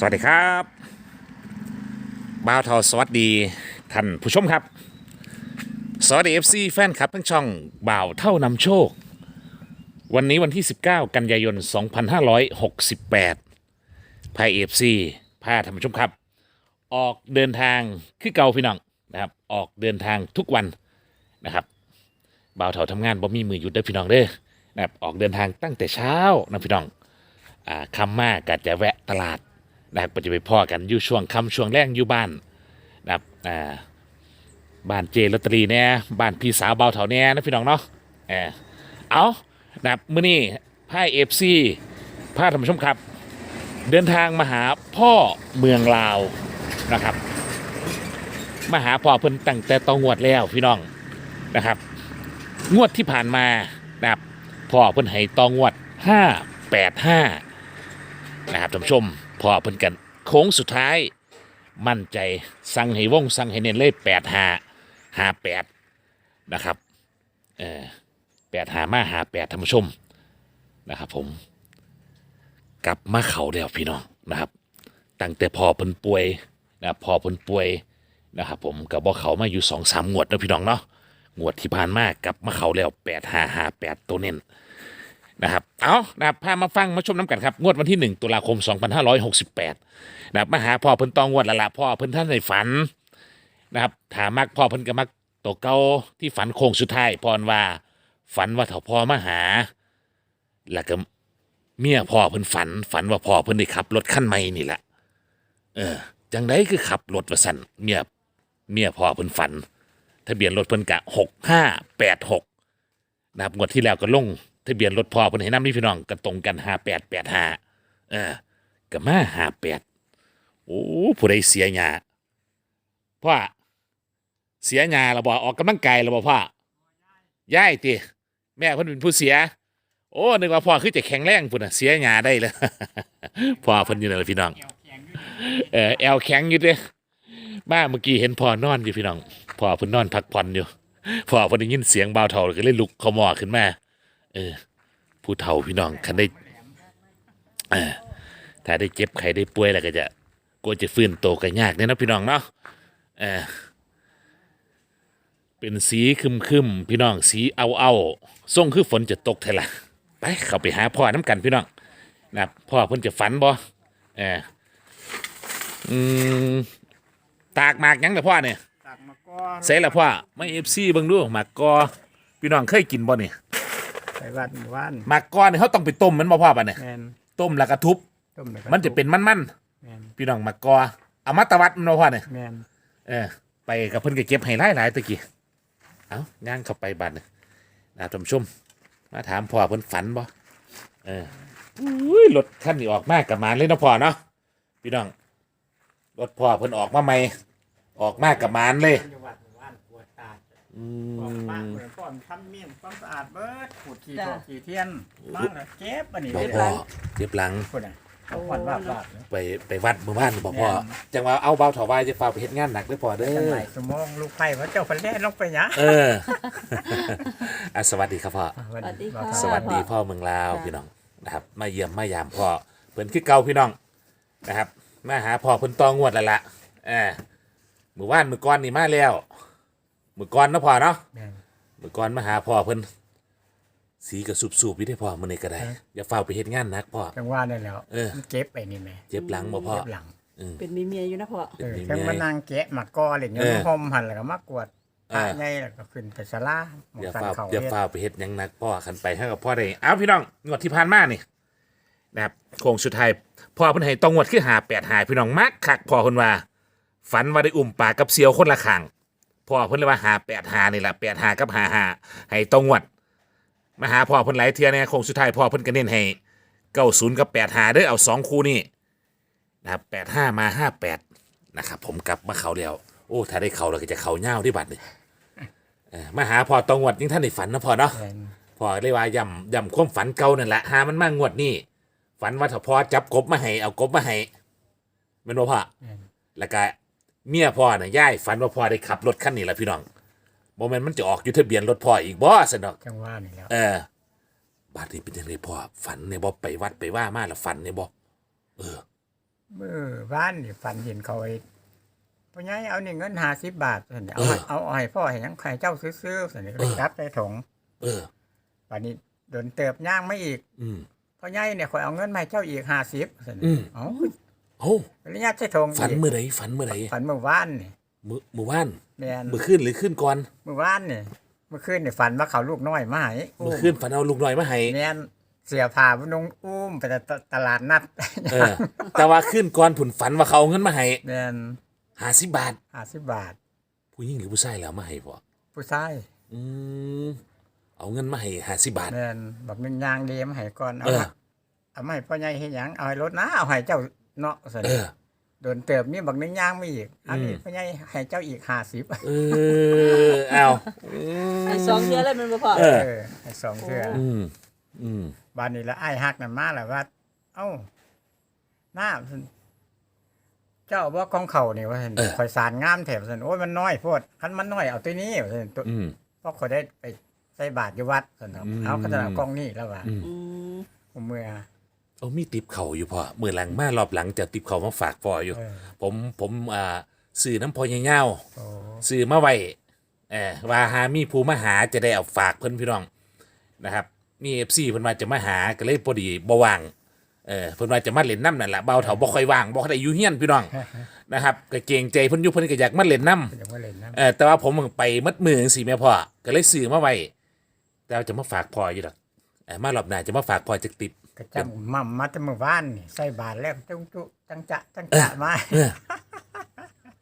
สวัสดีครับบ่าวทอสวัสดีท่านผู้ชมครับ สวัสดี FC แฟนคลับทั้งช่องบ่าวเท่านำโชค วันนี้วันที่ 19 กันยายน 2568พายเอฟซีพาท่านผู้ชมครับ ออกเดินทางคือเก่าพี่น้องนะครับ ออกเดินทางทุกวันนะครับบ่าวเท่าทำงานบ่มีมือหยุดเด้อพี่น้องเด้อนะครับออกเดินทางตั้งแต่เช้านะพี่น้องอ่าคำมากก็จะแวะตลาด นะครับก็จะไปพ่อกันอยู่ช่วงคำช่วงแรงอยู่บ้านนะครับอ่าบ้านเจลอตเตอรี่เนี่ยบ้านพี่สาวเบาเถาเนี่ยนะพี่น้องเนาะเออเอานะครับมื้อนี้พายเอฟซีพาท่านผู้ชมครับ เดินทางมาหาพ่อเมืองลาวนะครับมาหาพ่อเพิ่นตั้งแต่ตองวดแล้วพี่น้องนะครับ งวดที่ผ่านมานะครับพ่อเพิ่นให้ตองวด 585 นะครับท่านผู้ชม พอเพิ่นกันโค้งสุดท้าย มั่นใจสั่งให้วงสั่งให้เน้นเลยแปดหาหาแปดนะครับเออแปดหามาหาแปดท่านผู้ชมนะครับผมกลับมาเขาแล้วพี่น้องนะครับตั้งแต่พอเพิ่นป่วยนะพอเพิ่นป่วยนะครับผมกับบ่เขามาอยู่สองสามงวดนะพี่น้องเนาะงวดที่ผ่านมากลับมาเขาแล้วแปดหาหาแปดตัวเน้น นะครับ เอานะครับพามาฟังมาชมน้ำกันครับ งวดวันที่ 1 ตุลาคม 2568นะครับมาหาพ่อเพิ่นตองงวดละละพ่อเพิ่นท่านในฝันนะครับ ถามมักพ่อเพิ่นก็มักตัวเก่าที่ฝันโค้งสุดท้ายพรว่า ฝันว่าเถาพ่อมาหา แล้วก็เมียพ่อเพิ่นฝัน ฝันว่าพ่อเพิ่นได้ขับรถคันใหม่นี่แหละเออ จังไดคือขับรถว่าสั่นเมียเมียพ่อเพิ่นฝัน ทะเบียนรถเพิ่นกะหกห้าแปดหกนะครับงวดที่แล้วก็ลง ทะเบียนรถพ่อเพิ่นให้น้ำนี่พี่น้องก็ตรงกันห้าแปดแปดห้าเออก็มาห้าแปดโอ้ผู้ใดเสียหยาพ่อเสียหยาเราบอกออกกำลังกายเราบอกพ่อย่ายติแม่เพิ่นเป็นผู้เสีย โอ้นึกว่าพ่อคือจะแข็งแรงพุ่นน่ะเสียหยาได้เลยพ่อเพิ่นอยู่นั่นแหละพี่น้องเออแอลแข็งอยู่เด้มาเมื่อกี้เห็นพ่อนอนอยู่พี่น้องพ่อเพิ่นนอนพักผ่อนอยู่พ่อเพิ่นได้ยินเสียงเบาเท่าก็เลยลุกขมอขึ้นมา ออ ผู้เฒ่าพี่น้องคันได้เออถ้าได้เจ็บไข้ได้ป่วยแล้วก็จะกลัวจะฟื้นโตวก็ยากเนี่ยนะพี่น้องเนาะเออเป็นสีคึมคึมๆพี่น้องสีเอาเอาๆส่งคือฝนจะตกเท่าละไปเข้าไปหาพ่อน้ำกันพี่น้องนะครับพ่อเพิ่นจะฝันบ่เอออืมตากหมากหยังล่ะพ่อเนี่ยตักมาก็ใส่ละพ่อไม่เอฟซีเบิ่งดูหมากกอพี่น้องเคยกินบ่เนี่ย ไปวัดหมู่บ้านหมากกอเนี่ยเขาต้องไปต้มมันบ่พ่อป่ะเนี่ยแมนต้มแล้วก็ทุบ ต้มแล้วก็มันจะเป็นมันแมนๆพี่น้องหมากกอเอามาตะวัดมันบ่พ่อเนี่ยแมนเออไปกับเพิ่นก็เก็บให้หลายๆตะกี้เอาย่างเข้าไปบัดเนี่ยนะท่านผู้ชมมาถามพ่อเพิ่นฝันบ่เอออุ้ยรถคันนี้ออกมากกับมานเลยเนาะพ่อเนาะพี่น้องรถพ่อเพิ่นออกมาใหม่ออกมากกับมานเลยอยู่วัดหมู่บ้านปวด ตาอืปวดปากมปวดป้อนทำเมี่ยงความสะอาดเบิดขูดขี้จ้ะตัวขี้เทียนบ้างเจ็บอันนี้บอกเลยพ่อเจ็บหลังคนอะเขาขวัญว่าบาดเลย ไปไปวัดหมู่บ้านบอกพ่อแม่นจังว่าเอาเบาถอวายจะฝากไปเฮ็ดงานหนักเด้อพ่อเด้จังอไหนสมองลูกไผ่พระเจ้าพันแล่ลงไปยะเอออะสวัสดีครับพ่อสวัสดีค่ะสวัสดีพ่อพ่อเมืองลาวค่ะพี่น้องนะครับมาเยี่ยมมายามพ่อเพิ่นคือเก่าพี่น้องนะครับมาหาพ่อเพิ่นตองวดแล้วล่ะเออมื้อวานมื้อก่อนนี่มาแล้ว มื้อก่อนเนาะพ่อเนาะแม่นมื้อก่อนมาหาพ่อเพิ่นสีก็สูบๆอยู่ได้พ่อมื้อนี้ก็ได้เอออย่าเฝ้าไปเฮ็ดงานหนักพ่อ จังว่าได้แล้วเออ มันเจ็บไปนี่แม่เจ็บหลังบ่พ่อเจ็บหลังเป็นมีเมียอยู่นะพ่อ เออเป็นจังไงมานั่งแกะหมักกอเหล็กอยู่เออในห้องหันแล้วก็มากวดเออตาใหญ่แล้วก็ขึ้นไปศาลาหมองอย่าสันเฝ้าเขาอย่าเฮ็ด เฝ้าไปเฮ็ดหยังหนักพ่อคันไปให้กับพ่อได้เอาพี่น้องงวดที่ผ่านมานี่นะครับโค้งสุดท้ายพ่อเพิ่นให้ต้องงวดคือหาแปดหาพี่น้องมักคักพ่อเพิ่นว่า ฝันว่าได้อุ้มปลากับเสียวคนละข้าง พ่อเพิ่นเลยว่าหาแปดหานี่แหละแปดหากับหาหาให้ต้องงวดมาหาพ่อเพิ่นหลายเที่ยเนี่ยโค้งสุดท้ายพ่อเพิ่นก็เน้นให้เก้าศูนย์กับแปดหาเด้อเอาสองคู่นี่นะครับแปดห้ามาห้าแปดนะครับผมกลับมาเขาแล้วโอ้ถ้าได้เขาเราก็จะเขาเง่าวที่บัตรนี่เออมาหาพ่อตองงวดยิ่งท่านได้ฝันนะพ่อเนาะ แม่นพ่อเลยว่าย่ำย่ำความฝันเก่านั่นแหละหามันมางวดนี่ฝันว่าถ้าพ่อจับกบมาให้เอากบมาให้แมันว่าพ่อแม่นแล้วก็ เมียพ่อน่ะย่ายฝันว่าพ่อได้ขับรถคันนี้แหละพี่น้องโมเมนต์มันจะออกอยู่ทะเบียนรถพ่ออีกบ่สนอกจังว่านี่แล้วเออบาดนี้เป็นยังไงพ่อฝันเนี่ยบ่ไปวัดไปว่ามาแล้วฝันเนี่ยบ่เออมือบ้านนี่ฝันเห็นเขาไอ้พ่อใหญ่เอานี่เงิน50บาทซั่นเอาให้เอาเอาให้พ่อให้หยังใครเจ้าซื้อๆซั่นนี่ก็เลยจับใส่ถุงเออวันนี้โดนเติบย่างไม่อีก อืมพ่อใหญ่เนี่ยข่อยเอาเงินมาให้เจ้าอีก50ซั่นอืมเอ้า โอ้ปริญญาใส่ถุงฝันอีกเมื่อไหร่ฝันเมื่อไหร่ฝันเมื่อวานนี่มือมือวานแม่นมือขึ้นหรือขึ้นก่อนเมื่อวานนี่เมื่อคืนนี่ฝันว่าเขาลูกน้อยมาให้มือขึ้นฝันเอาลูกน้อยมาให้แม่นเสียผ้าบนงอุ้มไปตตลาดนัดเออ แต่ว่าขึ้นก่อนผุนฝันว่าเขาเอาเงินมาให้แม่นห้าสิบบาท50บาท ผู้หญิงหรือผู้ชายแล้วมาให้พ่อผู้ชายอืมเอาเงินมาให้ห้าสิบบาทแม่นบักหนึงยางเดียมาให้ก่อนเอาเออมาเอามาให้พ่อใหญ่เฮ็ดหยังเอาให้รถนะเอาให้เจ้า เนาะซั่นเออ โดนเติบมีบักหนึงยางมาอีก อันนี้อืมพ่อใหญ่ให้เจ้าอีก50เออเอาอืมไอ้สองเดือนแล้วแมันบ่พ่อเออ เออให้สองเทื่ออืมอืม บ้านนี้ละไอ้ายฮักนั่นมาแล้วว่า เอ้าหน้าซั่นเจ้าบ่ของเขานี่ว่าซั่นข่อยสารงามแถบซั่นโอ้ยมันน้อยโพดคันมันน้อยเอาตัวนี้ว่าซั่นตัวอืม เพราะข่อยได้ไปใส่บาตรอยู่วัดซั่นครับอืม เอาเขาจะเอากล้องนี่แล้วว่าอืม อืมผมเมื่อ เอามีติบเข่าอยู่พ่อเมื่อหลังมารอบหลังจะติบเข่ามาฝากพ่ออยู่ เออ ผมผมอ่าซื้อน้ำพอเงาวโอ้ๆซื้อมาไว้เออว่าหามีผู้มาหาจะได้เอาฝากเพิ่นพี่น้องนะครับ มีเอฟซีเพิ่นมาจะมาหาก็เลยพอดีบ่ว่างเออเพิ่นว่าจะมาเล่นน้ำนั่นแหละเบาเถาบ่ค่อยว่างบ่ค่อยได้อยู่เฮียนพี่น้องนะครับก็เกรงใจเพิ่นอยู่เพิ่นก็อยากมาเล่นน้ำ เดี๋ยวมาเล่นนะเออแต่ว่าผมไปมัดมือจังสิแม่พ่อก็เลยซื้อมาไว้แต่ว่าจะมาฝากพ่ออยู่ดอกเออมารอบหน้าจะมาฝากพ่อจักติบ ก็จำมั่มมาแต่เมื่อวานนี่ใส่บาตรแล้วจุงจุจังจะจังจะมาเออ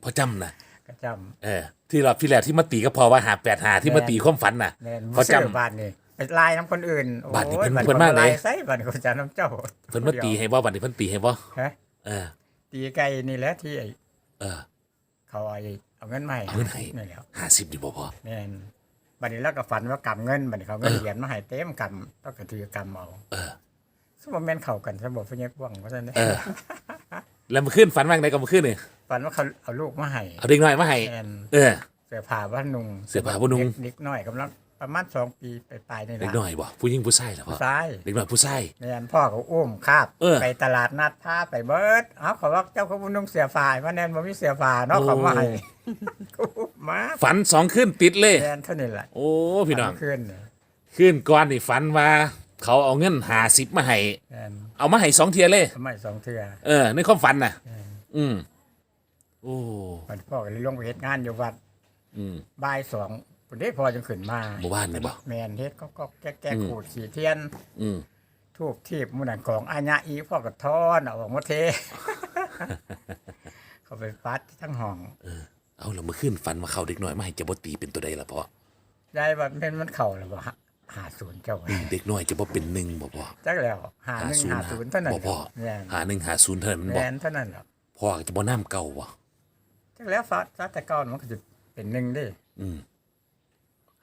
พอจำนะก็จเออ ที่รอบที่แล้วที่มาตีก็พอว่าหาแปดหาที่มาตีความฝันน่ะำแม่นเขาจำ ซื้อบาตรนี่ไปไลายน้ำคนอื่นบาทนี่โอ้ยเพิ่นบัดเพิ่นมาไหนลายใส่บัตรคนจะน้ำเจ้าเพิ่นมาตีให้บ่วันนี้เพิ่นตีให้บ่ฮะเออ ตีไก่นี่แหละที่ไอ้เออ เขาเอาไอ้เอาเงินมาให้เอาเงินให้ นี่แหล้วห้าสิบดีบ่พอแม่นบัดนี้แล้วก็ฝันว่ากำเงินบัดนี้เขาเงินเหรียญมาให้เต็มกำต้องกระถือกำเอาเออ สมมติแม่นเข้ากันสมบูรณ์พญกว่างว่าซั่นเด้เออ แล้วมาขึ้นฝันว่างใดก็มาขึ้นนี่ฝันว่าเขาเอาลูกมาให้เอาเด็กน้อยมาให้แม่นเออ เสื้อผ้าว่านุ่งเสื้อผ้าว่านุ่ง เด็กน้อยกำลังประมาณสองปีไปปลายๆนี่เด็กล่ะน้อยบ่ผู้หญิงผู้ชายเหรอพ่อซ้ายเด็กน้อยผู้ชาย แม่นพ่อเขาอุ้มคาบเออ ไปตลาดนัดพาไปเบิดเอาเขาว่าเจ้าเขาบ่นุ่งเสื้อผ้าว่าแน่นบ่มีเสื้อผ้าเนาะโอ้เขามาให้กูมาฝันสองขึ้นติดเลย แม่นเท่านี้แหละโอ้พี่น้องขึ้นเนี่ย ขึ้นก่อนนี่ฝันว่า เขาเอาเงินหาสิบมาให้แม่นเอามาให้สองเทียเลย สมัยสองเทื่อเออในความฝันน่ะแม่นอืมโอ้มันพ่อก็เลยลงไปเฮ็ดงานอยู่วัดอืมบ่ายสองพุ่นได้พอจังขึ้นมาหมู่บ้านนี่บ่ แม่นเฮ็ดก็ก็แก้แก้อืม ขูดสีเทียนอืมทูบทีบหมู่นั่นของอาญาอีพ่อก็ทอนเอาออกมาเท เขาไปปัดทั้งห้องเอาเรามาขึ้นฝันว่าเขาเด็กน้อยมาให้จะบ่ตีเป็นตัวใดล่ะพ่อ ยายว่าเป็นมันเข้าแล้วบ่ฮะ หาศูนย์เจ้าไว้เด็กน้อยจะบ่เป็นหนึ่งบ่พ่อจักแล้วหาหนึ่งหาศูนย์เท่านั้นบ่พ่อแม่นหาหนึ่งหาศูนย์เท่านั้นมันบ่แม่นเท่านั้นหรอกพ่อจะบ่น้ำเก่าบ่จักแล้วฟ้าฟ้าแต่ก่อนมันก็จะเป็นหนึ่งเด้อืม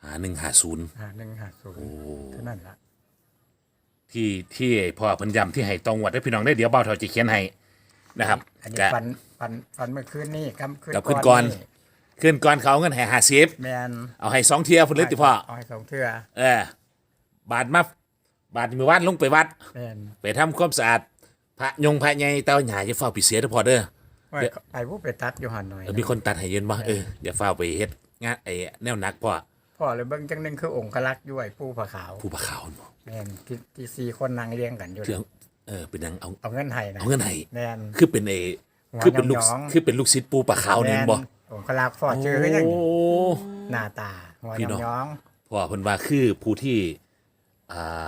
หาหนึ่งหาศูนย์หาหนึ่งหาศูนย์โอ้เท่านั้นล่ะที่ที่พ่อเพิ่นย้ำที่ให้ตองวัดให้พี่น้องได้เดี๋ยวเบาเท่าจะเขียนให้นะครับอันนี้ก็ฟันฟันฟันเมื่อคืนนี่กำคืนกับคืนก่อน ขึ้นก่อนเขาเอาเงินให้หาสิบแม่นเอาให้สองเทียพุ่นเลยติพ่อเอาให้สองเทื่อเออบาดมาบาดมือวัดลงไปวัด แม่นไปทำความสะอาดพระยงพระใหญ่เต้าหญ้าจะเฝ้าปีเสียเด้อพ่อเด้อว่าเดี๋ยวไปผู้ไปตัดอยู่หันหน่อยเออมีคนตัดให้เย็นบ่เอออย่าเฝ้าไปเฮ็ดงานไอ้แนวหนักพ่อพ่อเลยเบิ่งจังหนึงคือองค์ลักษ์อยู่ไอ้ผู้ผาขาวผู้ปกครองบ่แม่นที่ที่สี่คนนั่งเรียงกันอยู่ เรื่องเออเป็นหยังเอาเอาเงินให้นะเอาเงินให้แม่นคือเป็นไอ้หัวคือเป็นลูกหยองๆ คือเป็นลูกศิษย์ปูปลาขาวนี่บ่แม่ องค์ลักษ์พ่อเจอคือยังโอ้หน้าตาหัวพี่น้องน้องพ่อเพิ่นว่าคือผู้ที่อ่า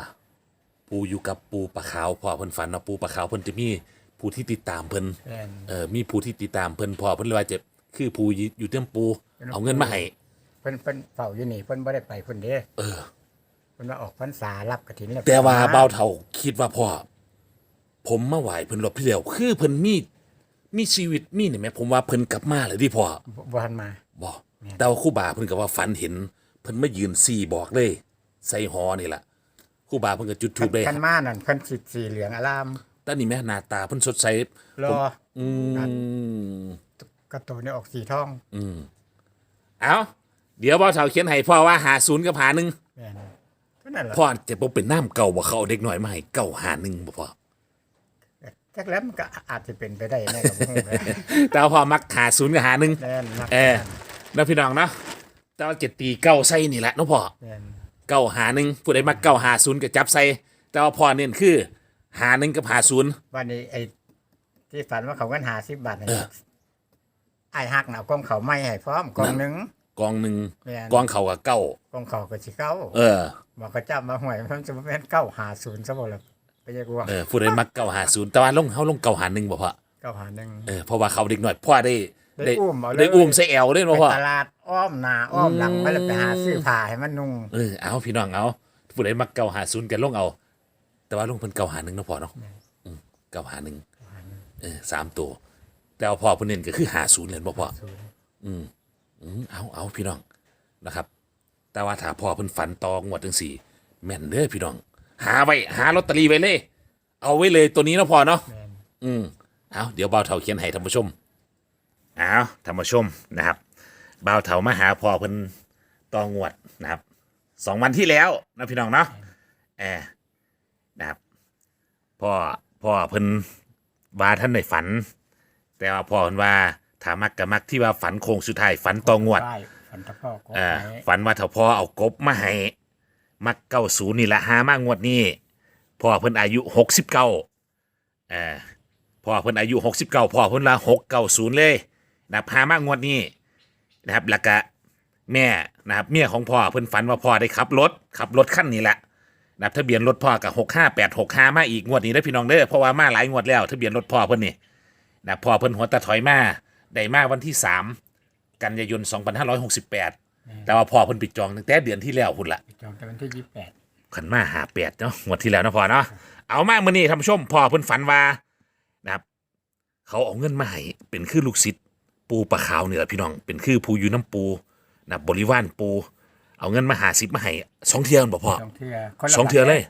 ปูอยู่กับปูปลาขาวพ่อเพิ่นฝันว่าปูปลาขาวเพิ่นจะมีผู้ที่ติดตามเพิ่นๆแม่นเอ่อมีผู้ที่ติดตามเพิ่นพ่อเพิ่นเลยว่าจะคือผู้อยู่เต็มปู เอาเงินมาให้เพิ่นเพิ่นเฝ้าอยู่นี่เพิ่นบ่ได้ไปเพิ่นเด้เออ เพิ่นว่าออกพรรษารับกฐินแล้วแต่ว่าเบาเท่าคิดว่าพ่อผมมาไหวเพิ่นรอบที่แล้วคือเพิ่นมี มีชีวิตมีนี่แหมผมว่าเพิ่นกลับมาเลยที่พ่อบ่บ่ทันมาบ่แต่ว่าครู่บาเพิ่นก็ว่าฝันเห็น เพิ่นมายืนสี่บอกเลย ใส่หอนี่ล่ะครู่บาเพิ่นก็จุดธูปเลยคันมานั่นเพิ่นสิสีเหลืองอารามแต่นี่แม่หน้าตาเพิ่นสดใสรออืมกระตูนนี่ออกสีทองอืมเอาเดี๋ยวบ่าวเฒ่าเขียนให้พ่อว่าหาศูนย์กับหาหนึ่งแม่นเท่านั้นล่ะพ่อจะบ่เป็นน้ำเก่าบ่เขาเอาเด็กหน่อยมาให้เก่าหาหนึ่งบ่พ่อ จักแล้วมันก็อาจจะเป็นไปได้แน่กับพวกเลยแต่ว่าพอมักหาศูนย์กับหาหนึ่งแน่นนักเออนะพี่น้องเนาะแต่ว่าเจ็ดตีเก้าใส่นี่แหละเนาะพ่อแน่นเก้าหาหนึ่งผู้ใดมักเก้าหาศูนย์ก็จับใส่แต่ว่าพ่อเน้นคือหาหนึ่งกับหาศูนย์วันนี้ไอ้ที่ฝันว่าเขากันหาสิบบาทนี่ไอ้หักหนาวกองเขาไม่ให้พร้อมกองหนึ่งกองหนึ่งแม่นกองเขากับเก้ากองเขาก็สิเก้าเออ บอกก็จับมาห่วยมันจะเป็นเก้าหาศูนย์ซะบ่ล่ะ ไปยังว่าเออผู้ใดมักเก้าหาศูนย์แต่ว่าลงเขาลงเก้าหาหนึ่งบ่พ่อเก้าหาหนึ่ง เออเพราะว่าเขาเด็กหน่อยพ่อได้ได้อุ้มเอาเลย ได้อุ้มใส่แอลได้ไปเนาะพ่อตลาดอ้อมหนาอ้อมหลังไปแล้วไปหาซื้อผ้าให้มันนุ่งเออเอาพี่น้องเอาผู้ใดมักเก้าหาศูนย์กันลงเอา แต่ว่าลงเพิ่นเก้าหาหนึ่งเนาะพ่อเนาะอืมเก้าหาหนึ่งเออสามตัวแต่ว่าพ่อเพิ่นเน้นก็คือหาศูนย์เลยบ่พ่อ ศูนย์อืมเอาเอาพี่น้องนะครับ แต่ว่าถ้าพ่อเพิ่นฝันตองวดจังสี่ แม่นเด้อพี่น้อง หาไว้หาลอตเตอรี่ไว้เลย เอาไว้เลยตัวนี้เนาะพ่อเนาะแม่นอืมเอาเดี๋ยวเบาเถาเขียนให้ท่านผู้ชมเอาท่านผู้ชมนะครับเบาเถามาหาพ่อเพิ่นตองวดนะครับสองวันที่แล้วนะพี่น้องเนาะแอบนะครับพ่อพ่อเพิ่นว่าท่านในฝัน แต่ว่าพ่อเพิ่นว่าถามักกับมักที่ว่าฝันโค้งสุดท้ายฝันตองวดได้ฝันตะพ่อก็อ่าให้ฝันว่าถ้าพ่อเอากบมาให้ มักเก้าศูนย์นี่ละหามากงวดนี้พ่อเพิ่นอายุหกสิบเก้าอ่าพ่อเพิ่นอายุหกสิบเก้าพ่อเพิ่นละหกเก้าศูนย์เลยนะหามากงวดนี้นะครับแล้วก็แม่นะครับเมียของพ่อเพิ่นฝันว่าพ่อได้ขับรถขับรถคันนี้แหละนะทะเบียนรถพ่อกับหกห้าแปดหกห้ามาอีกงวดนี้ได้พี่น้องเด้อเพราะว่ามาหลายงวดแล้ว ทะเบียนรถพ่อเพิ่นนี่นะพ่อเพิ่นหัวตะถอยมาได้มาวันที่สามกันยายน2568แปด ต่ว่าพ่อเพิ่นปิดจองตั้งแต่เดือนที่แล้วพุ่นละไปจองแต่วันที่ยี่สิบแปดขันมาหาแปดเนาะงวดที่แล้วเนาะพ่อเนาะเอามามื้อนี้ท่านผู้ชมพ่อเพิ่นฝันว่านะครับ เขาเอาเงินมาให้เป็นคือลูกศิษย์ปูปลาขาวเนี่ยพี่น้อง เป็นคือผู้อยู่น้ำปูนะบริวารปู เอาเงินมาหาสิบมาให้สองเทือนบ่พ่อสองเทือคนละสองเทือเลย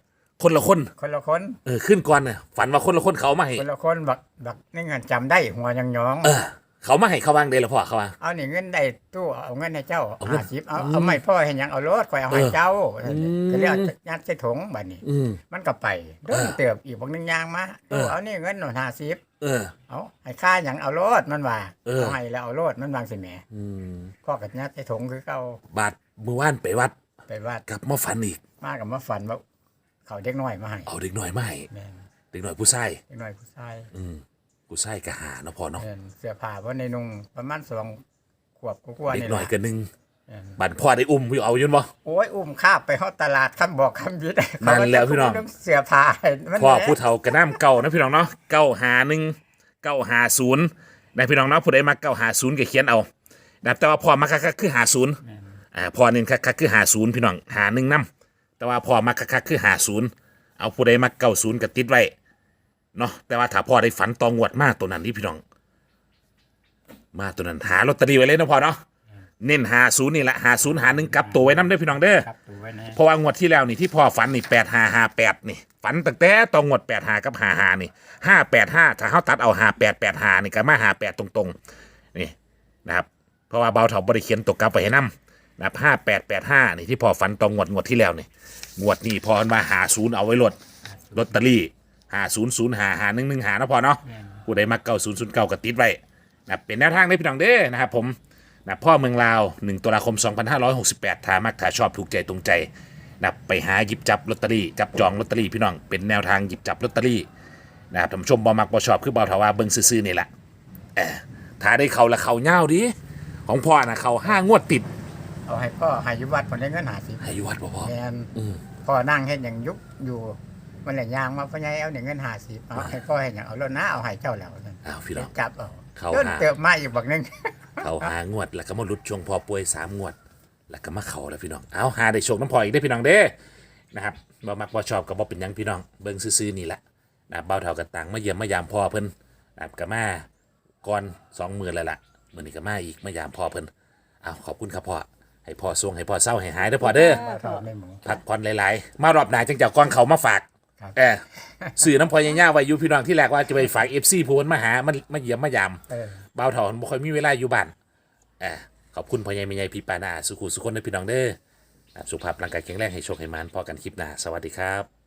คนละคนคนละคนเออขึ้นก่อนน่ะฝันว่าคนละคนเขาเอามาให้คนละคนบักบักนี่เงินจำได้หัวยังยองเออ เขามาให้เขาวางเดละพ่อเขาว่า เอานี่เงินได้ตู้เอาเงินให้เจ้าเอาเงินห้าสิบเอาเอาไม่พ่อเห็นยังเอารถคอยเอาให้เออเจ้าอืม ก็เรียกยัดใส่ถุงบัดนี้ อืม มันก็ไปเดินเติบอีกบางนึงยางมาเออเอานี่เงินหน่อยห้าสิบเออ เอาให้ค่าหยังเอารถมันว่าเออ เอาให้แล้วเอารถมันวางสิแหมอืมข้อกับยัดใส่ถุงคือเก่าบาดมือว่านไปวัดไปวัดกลับมาฝันอีก มากับมาฝันว่าเขาเด็กน้อยมาให้เอาเด็กหน่อยมาให้แม่นเด็กหน่อยผู้ชายเด็กน้อยผู้ชายอืม ผู้ชายก็หาเนาะพ่อเนาะแม่นเสื้อผ้าว่าในนุ่งประมาณสองขวบกว่าๆเด็กนี่หน่อยล่ะกันหนึ่งแม่นบันพ่อได้อุ้มอยู่เอาอยุ่นบ่ โอ้ยอุ้มคาบไปฮอดตลาดคำบอกคำยิดนั่นแหละพี่น้องเขาก็จะเสื้อผ้าให้มันพ่อแหละผู้เฒ่ากระน้ำเก่านะพี่น้องเนาะเก้าหาหนึ่งเก้าหาศูนย์นะพี่น้องเนาะผู้ใดมาเก้าหาศูนย์ก็เขียนเอานะครับแต่ว่าพ่อมาคักๆคือหาศูนย์แม่นอ่าพ่อเน้นคักๆคือหาศูนย์พี่น้องหาหนึ่งนํแต่ว่าพ่อมาคักๆคือหาศูนย์เอาผู้ใดมาเก้าศูนย์ก็ติดไว้ เนาะแต่ว่าถ้าพ่อได้ฝันตองวดมากตัวนั้นนี่พี่น้อง มาตัวนั้นหาลอตเตอรี่ไว้เลยนะพ่อเนาะเน้นหาศูนย์นี่แหละหาศูนย์หาหนึ่งกลับตัวไว้นํเด้อพี่น้องเด้อ ครับดูไว้แน่เพราะว่างวดที่แล้วนี่ที่พ่อฝันนี่แปดห้าห้าแปดนี่ฝันตั้งแต่ตองวดแปดห้ากับห้าห้านี่ห้าแปดห้าถ้าเขาตัดเอาห้าแปดแปดห้านี่ก็มาห้าแปดตรงๆนี่นะครับเพราะว่าเบาเถาบริเขียนตกกลับไปให้นํนะครับห้าแปดแปดห้านี่ที่พ่อฝันตองงวดงวดที่แล้วนี่งวดนี้พอมาหาศูนย์เอาไว้ลดลอตเตอรี่ หาศูนย์ศูนย์หาหาหนึ่งหนึ่งหานะพอเนาะแม่นผู้ใดมักเก้าศูนย์ศูนย์เก้าก็ติดไว้นะครับเป็นแนวทางได้พี่น้องเด้อนะครับผมนะพ่อเมืองลาว 1ตุลาคม 2568ถ้ามักถ้าชอบถูกใจตรงใจนะไปหาหยิบจับลอตเตอรี่จับจองลอตเตอรี่พี่น้องเป็นแนวทางหยิบจับลอตเตอรี่นะครับท่านผู้ชมบ่มักบ่ชอบคือบ่าวถาว่าเบิ่งซื่อๆนี่แหละเออถ้าได้เขาละเขาเง่าวดิของพ่อนะเขาห้างวดติดเอาให้พ่อให้อยุวัดคนได้เงินหาสิให้อยู่วัดบ่พ่อแม่นอืมพ่อนั่งเฮ็ดอย่างยุบอยู่ มันแหละยางมาพ่อใหญ่เอาเนี่ยเงินหาสิเอาให้พ่อให้อย่างเอารถนะเอาให้เจ้าแล้วนั่นอ้าวพี่น้อง จับเอาเขาเดินหา เติบมาอีกบักหนึง เขาหางวด แล้วก็มาหลุดช่วงพอป่วยสามงวด แล้วก็มาเขาแล้วพี่น้อง เอาหาได้โชคน้ำพออีกได้อพี่น้องเด้อนะครับบ่มักบ่ชอบก็บ่เป็นหยังพี่น้อง เบิ่งซื่อๆนี่แหละนะครับเบาเท่ากันต่างมาเยี่ยมมายามพ่อเพิ่นนะครับก็มาก่อนสองมื้อแล้วล่ะมื้อนี้ก็มาอีกมายามพ่อเพิ่นเอาขอบคุณครับพ่อให้พ่อทรงให้พ่อเศร้าให้หายเด้อพ่อเด้อว่าทอดไม่หมู พักผ่อนหลาย ๆ มารอบหน้าจังจะเอากองเขามาฝาก ครับ เออสื่อน้ำพอยย่าๆไว้อยู่พี่น้องที่แรกว่าจะไปฝาก FC ผู้เพิ่นมาหามามาเยี่ยมมายามเออบ่าวเถาบ่ค่อยมีเวลาอยู่บ้านอ่าขอบคุณพ่อใหญ่แม่ใหญ่พี่ปานาสุขุสุขคนเด้อพี่น้องเด้ออ่าสุขภาพร่างกายแข็งแรงให้โชคให้มานพอกันคลิปหน้าสวัสดีครับ